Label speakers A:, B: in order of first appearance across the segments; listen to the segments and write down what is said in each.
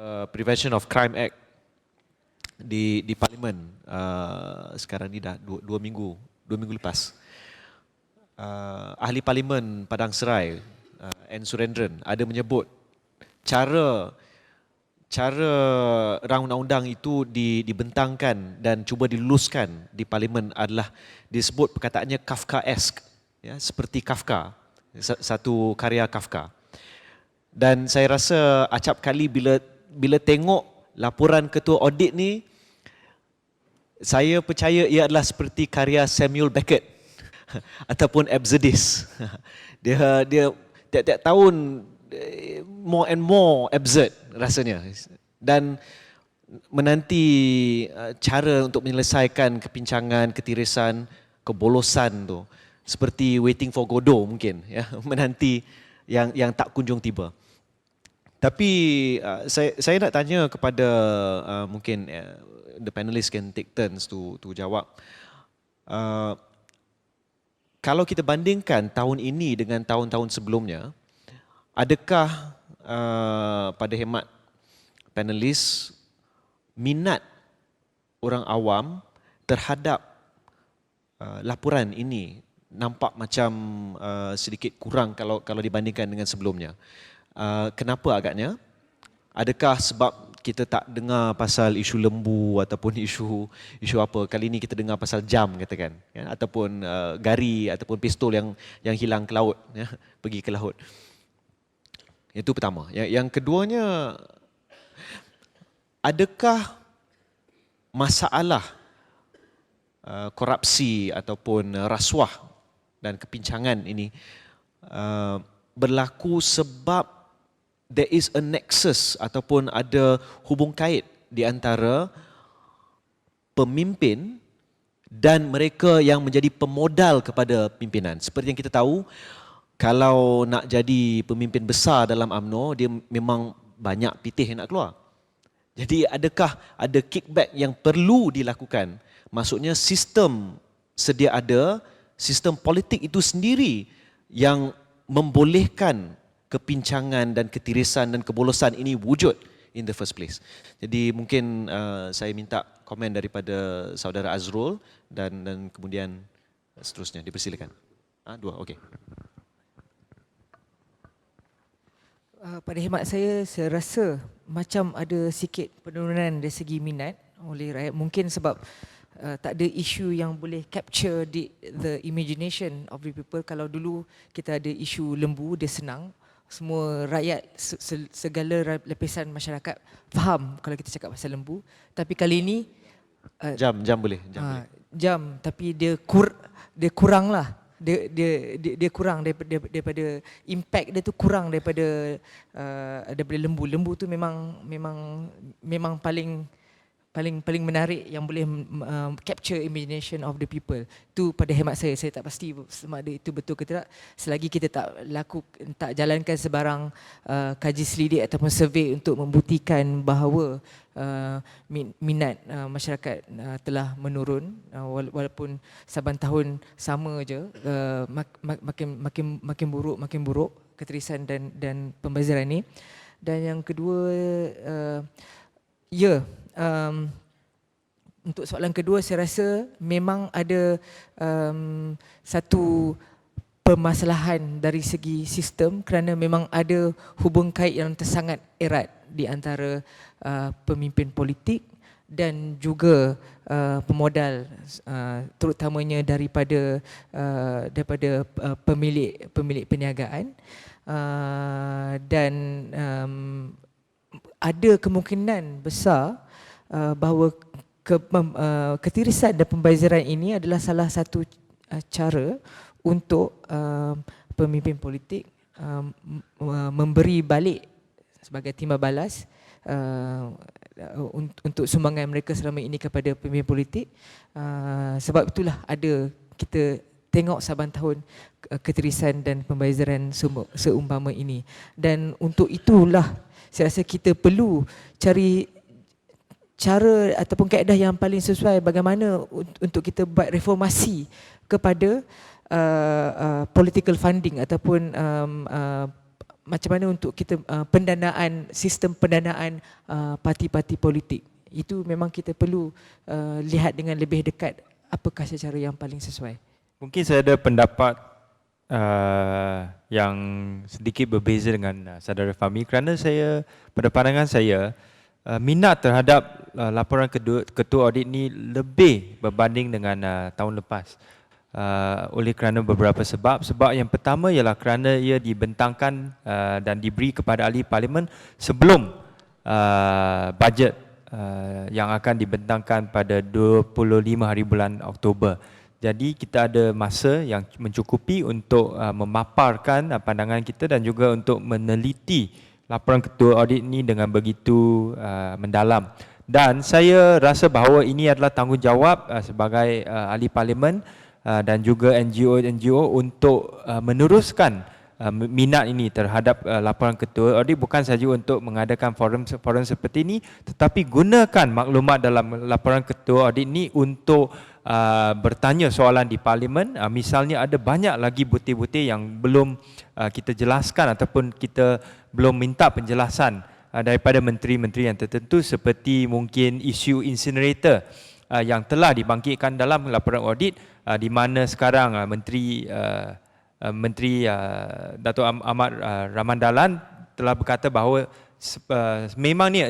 A: uh, Prevention of Crime Act di di parlimen. Uh, sekarang ni dah dua, dua minggu dua minggu lepas. Uh, ahli parlimen Padang Serai uh, N Surendran ada menyebut cara cara rang undang-undang itu di, dibentangkan dan cuba diluluskan di parlimen adalah disebut perkataannya Kafkaesque ya seperti Kafka satu karya Kafka. Dan saya rasa acap kali bila bila tengok laporan ketua audit ni saya percaya ia adalah seperti karya Samuel Beckett ataupun Absurdist. dia dia tiap-tiap tahun eh, more and more absurd rasanya dan menanti eh, cara untuk menyelesaikan kepincangan, ketirisan, kebolosan tu seperti waiting for Godot mungkin ya menanti yang yang tak kunjung tiba. Tapi uh, saya saya nak tanya kepada uh, mungkin uh, the panelists can take turns to to jawab. Uh, kalau kita bandingkan tahun ini dengan tahun-tahun sebelumnya, adakah uh, pada hemat panelis minat orang awam terhadap uh, laporan ini nampak macam uh, sedikit kurang kalau kalau dibandingkan dengan sebelumnya. Uh, kenapa agaknya? Adakah sebab kita tak dengar pasal isu lembu ataupun isu isu apa? Kali ini kita dengar pasal jam katakan, ya? ataupun uh, gari ataupun pistol yang yang hilang ke laut, ya? pergi ke laut. Itu pertama. Yang, yang keduanya, adakah masalah uh, korupsi ataupun rasuah dan kepincangan ini uh, berlaku sebab there is a nexus ataupun ada hubung kait di antara pemimpin dan mereka yang menjadi pemodal kepada pimpinan. Seperti yang kita tahu, kalau nak jadi pemimpin besar dalam AMNO, dia memang banyak pitih yang nak keluar. Jadi adakah ada kickback yang perlu dilakukan? Maksudnya sistem sedia ada, sistem politik itu sendiri yang membolehkan kepincangan dan ketirisan dan kebolosan ini wujud in the first place. Jadi mungkin uh, saya minta komen daripada saudara Azrul dan dan kemudian seterusnya dipersilakan. Ah dua, okey.
B: Uh, pada hemat saya, saya rasa macam ada sikit penurunan dari segi minat oleh rakyat. Mungkin sebab uh, tak ada isu yang boleh capture the, the imagination of the people. Kalau dulu kita ada isu lembu, dia senang semua rakyat segala lapisan masyarakat faham kalau kita cakap pasal lembu. Tapi kali ini
A: uh, jam jam boleh jam uh, boleh.
B: jam. Tapi dia kur dia kuranglah. Dia dia dia, dia kurang daripada, daripada impact dia tu kurang daripada uh, daripada lembu. Lembu tu memang memang memang paling paling paling menarik yang boleh uh, capture imagination of the people. Tu pada hemat saya saya tak pasti sama ada itu betul ke tidak selagi kita tak laku tak jalankan sebarang uh, kaji selidik ataupun survey untuk membuktikan bahawa uh, minat uh, masyarakat uh, telah menurun uh, walaupun saban tahun sama aja uh, mak, mak, makin makin makin buruk makin buruk keterisan dan dan pembaziran ini. Dan yang kedua uh, ya yeah, um, untuk soalan kedua saya rasa memang ada um, satu permasalahan dari segi sistem kerana memang ada hubung kait yang tersangat erat di antara uh, pemimpin politik dan juga uh, pemodal uh, terutamanya daripada uh, daripada uh, pemilik pemilik perniagaan. Uh, dan um, ada kemungkinan besar uh, bahawa ke, uh, ketirisan dan pembaziran ini adalah salah satu uh, cara untuk uh, pemimpin politik uh, memberi balik sebagai timah balas uh, untuk sumbangan mereka selama ini kepada pemimpin politik. Uh, sebab itulah ada kita tengok saban tahun ketirisan dan pembaziran seumpama ini. Dan untuk itulah saya rasa kita perlu cari cara ataupun kaedah yang paling sesuai bagaimana untuk kita buat reformasi kepada uh, uh, political funding ataupun um, uh, macam mana untuk kita uh, pendanaan sistem pendanaan uh, parti-parti politik itu memang kita perlu uh, lihat dengan lebih dekat apakah secara yang paling sesuai.
C: Mungkin saya ada pendapat uh, yang sedikit berbeza dengan uh, saudara Fahmi kerana saya pada pandangan saya uh, minat terhadap uh, laporan kedua, ketua audit ni lebih berbanding dengan uh, tahun lepas. Uh, oleh kerana beberapa sebab. Sebab yang pertama ialah kerana ia dibentangkan uh, dan diberi kepada ahli parlimen sebelum uh, bajet uh, yang akan dibentangkan pada 25 hari bulan Oktober. Jadi kita ada masa yang mencukupi untuk uh, memaparkan uh, pandangan kita dan juga untuk meneliti laporan ketua audit ini dengan begitu uh, mendalam. Dan saya rasa bahawa ini adalah tanggungjawab uh, sebagai uh, ahli parlimen uh, dan juga NGO-NGO untuk uh, meneruskan uh, minat ini terhadap uh, laporan ketua audit bukan saja untuk mengadakan forum forum seperti ini tetapi gunakan maklumat dalam laporan ketua audit ini untuk uh, bertanya soalan di parlimen. Uh, misalnya ada banyak lagi butir-butir yang belum uh, kita jelaskan ataupun kita belum minta penjelasan uh, daripada menteri-menteri yang tertentu seperti mungkin isu incinerator uh, yang telah dibangkitkan dalam laporan audit uh, di mana sekarang uh, menteri uh, uh, menteri uh, Am- Ahmad uh, Ramandalan telah berkata bahawa memang ni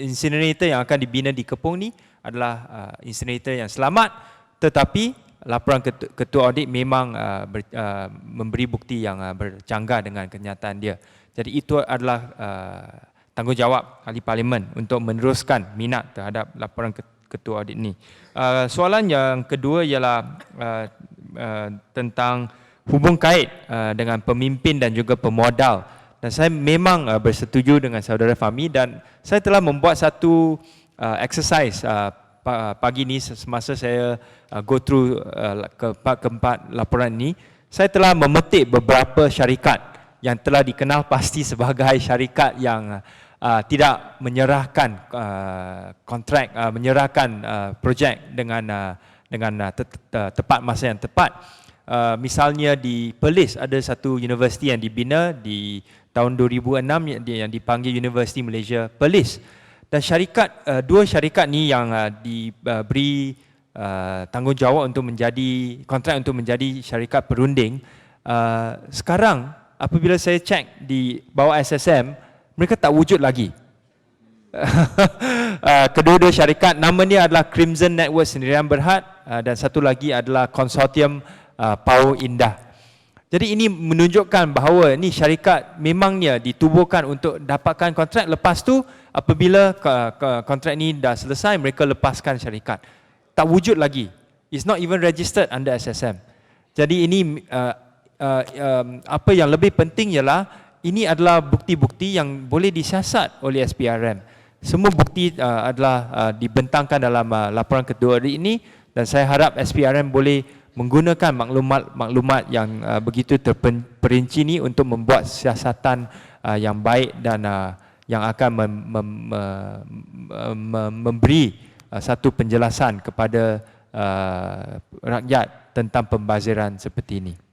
C: incinerator yang akan dibina di Kepong ni adalah incinerator yang selamat tetapi laporan ketua, audit memang ber, memberi bukti yang bercanggah dengan kenyataan dia. Jadi itu adalah tanggungjawab ahli parlimen untuk meneruskan minat terhadap laporan ketua audit. Uh, soalan yang kedua ialah uh, tentang hubung kait uh, dengan pemimpin dan juga pemodal. Dan saya memang uh, bersetuju dengan saudara Fahmi dan saya telah membuat satu uh, exercise uh, pagi ini semasa saya uh, go through uh, ke keempat laporan ini, saya telah memetik beberapa syarikat yang telah dikenal pasti sebagai syarikat yang uh, tidak menyerahkan uh, kontrak, uh, menyerahkan uh, projek dengan uh, dengan uh, te te tepat masa yang tepat. Uh, misalnya di Perlis ada satu universiti yang dibina di tahun 2006 yang, dipanggil Universiti Malaysia Perlis. Dan syarikat uh, dua syarikat ni yang uh, diberi uh, tanggungjawab untuk menjadi kontrak untuk menjadi syarikat perunding uh, sekarang apabila saya cek di bawah SSM mereka tak wujud lagi. Uh, kedua-dua syarikat nama ni adalah Crimson Network Sendirian Berhad uh, dan satu lagi adalah konsortium uh, Pau Indah jadi ini menunjukkan bahawa ni syarikat memangnya ditubuhkan untuk dapatkan kontrak lepas tu apabila kontrak ini dah selesai mereka lepaskan syarikat. Tak wujud lagi. It's not even registered under SSM. Jadi ini uh, uh, um, apa yang lebih penting ialah ini adalah bukti-bukti yang boleh disiasat oleh SPRM. Semua bukti uh, adalah uh, dibentangkan dalam uh, laporan kedua hari ini dan saya harap SPRM boleh menggunakan maklumat-maklumat yang uh, begitu terperinci ini untuk membuat siasatan uh, yang baik dan uh, yang akan mem, mem, mem, memberi uh, satu penjelasan kepada uh, rakyat tentang pembaziran seperti ini.